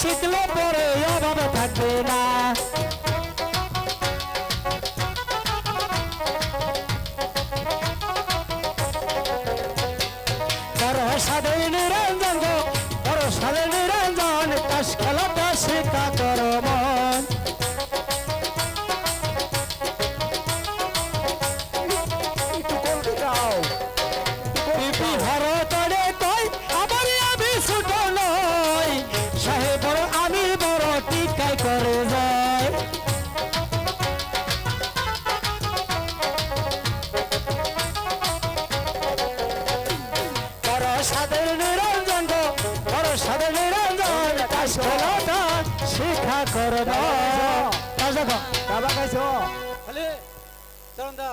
খেলা শিখলে পরে শিক্ষা করে দাও কাজ দেখো বাবা খাইছো খালি চরণ দা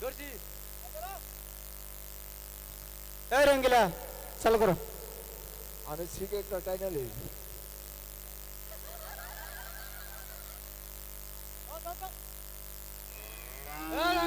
ধরছি এই রঙ্গিলা চালু করো আমি সিগারেটটা টাইনা লই এ রঙিলা চালু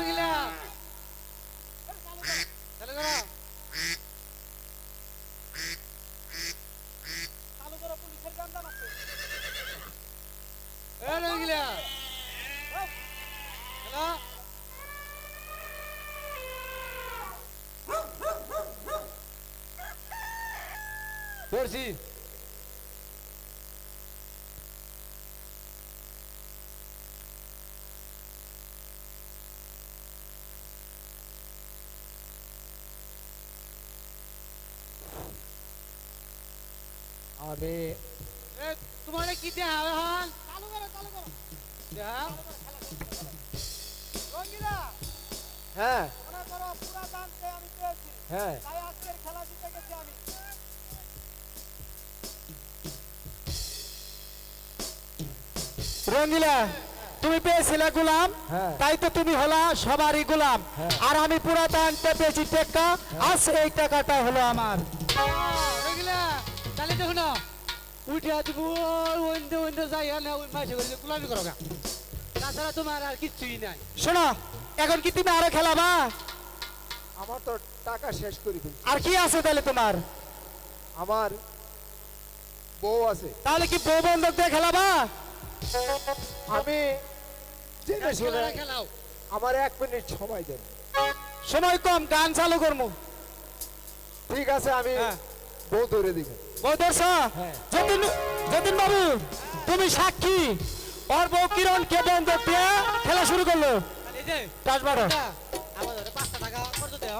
ধরছি এ তোমার কি দেয়া হবে হন চালু করো চালু করো। দেয়া রঙিলা হ্যাঁ। পুরা দানকে আমি পেয়েছি। হ্যাঁ। রঙ্গিলা তুমি পেয়েছিলে গোলাম হ্যাঁ। তাই তো তুমি হলা সবারই গোলাম। হ্যাঁ। আর আমি পুরাতন পেয়েছি টেক্কা আজ এই টাকাটা হলো আমার। রঙিলা তাহলে দেখো না উঠে দিব ওইন্দে ওইন্দে যাই না ওই মাসে করে গুলামি করো গা। তাছাড়া তোমার আর কিচ্ছুই নাই। শোনো এখন কি তুমি আরও খেলাবা? আমার তো টাকা শেষ করে আর কি আছে তাহলে তোমার? আমার বউ আছে। তাহলে কি বউ বন্ধক দিয়ে খেলাবা? আমি জেনে শুনে আমার এক মিনিট সময় দেন। সময় কম গান চালু করব ঠিক আছে আমি হ্যাঁ। বউ ধরে বউ দর্শ হ্যাঁ। যতীন যতীন বাবু তুমি সাক্ষী। ওর বউ কিরণ কে খেলা শুরু করল। পাঁচটা টাকা খরচ দেও।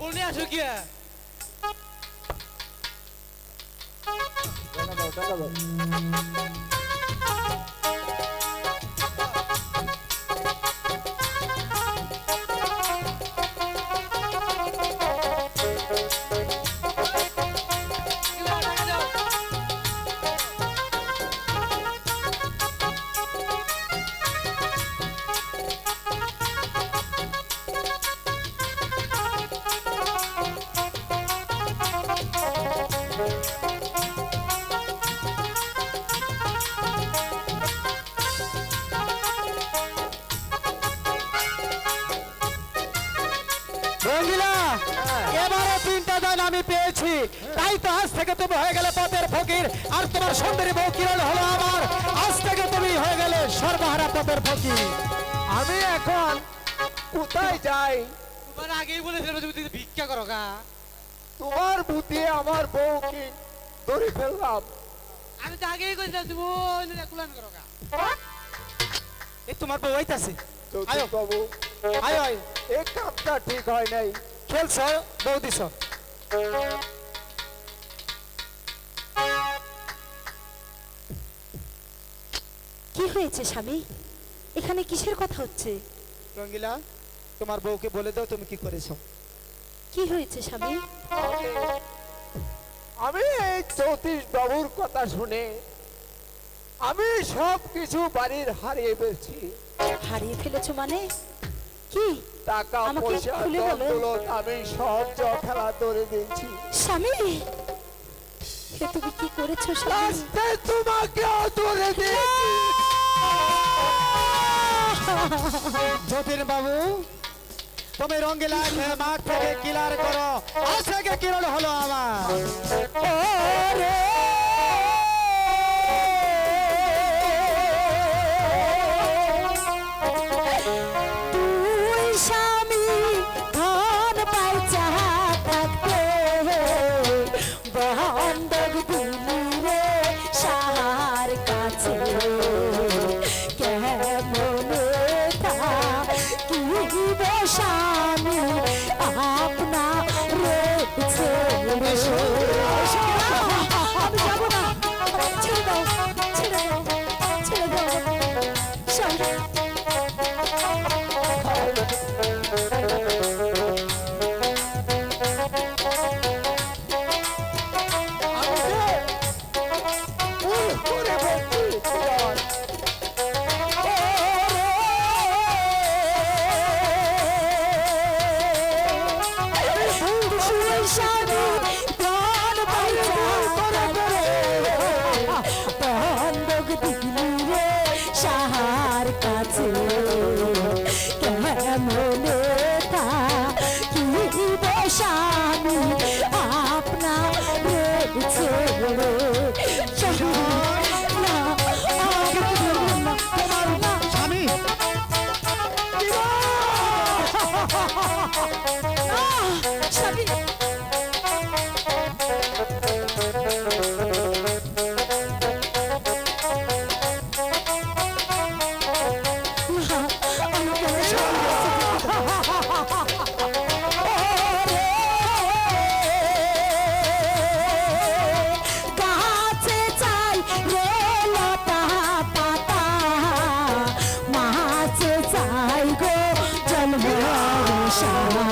বলে আসো কি টাকা দাও রঙ্গিলা হ্যাঁ। এবারে তিনটা দান আমি পেয়েছি। তাই তো আজ থেকে তুমি হয়ে গেলে পথের ফকির আর তোমার সুন্দরী বউ কিরণ হলো আমার। আজ থেকে তুমি হয়ে গেলে সর্বহারা পথের ফকির। আমি এখন কোথায় যাই? তোমার আগেই বলেছিলাম তুমি ভিক্ষা করো গা। তোমার বুদ্ধি আমার বউকে ধরে ফেললাম। আমি তো আগেই কইছিলাম তুমি ওই করো গা। এই তোমার বউ আয়ো। বাবু আয় আয় এই কামটা ঠিক হয় নাই। খেলছ বউ দিছ কি হয়েছে স্বামী? এখানে কিসের কথা হচ্ছে? রঙ্গিলা তোমার বউকে বলে দাও তুমি কি করেছ। কি হয়েছে স্বামী? আমি এই জ্যোতিষ বাবুর কথা শুনে আমি সব কিছু বাড়ির হারিয়ে ফেলছি। হারিয়ে ফেলেছো মানে? কি? টাকা পয়সা খুলে ধন বলো। দৌলত আমি সব জ ধরে দিয়েছি স্বামী এ তুমি কি করেছ স্বামী? লাস্টে ধরে দিয়েছি যতীন বাবু তুমি রঙ্গিলা মাঠ থেকে কিলার করো। আজ থেকে কিরণ হলো আমার। স্বামী আমার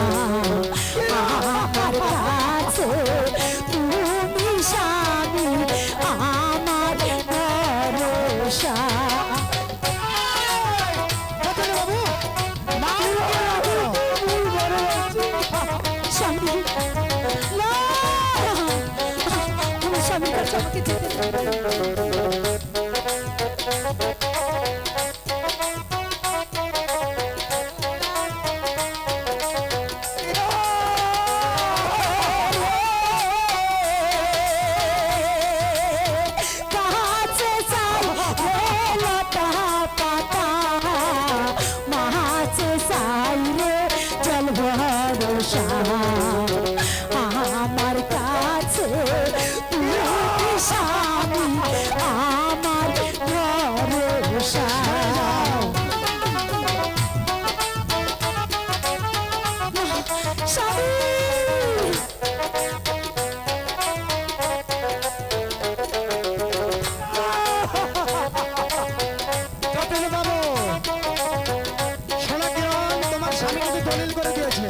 দলিল করে দিয়েছে।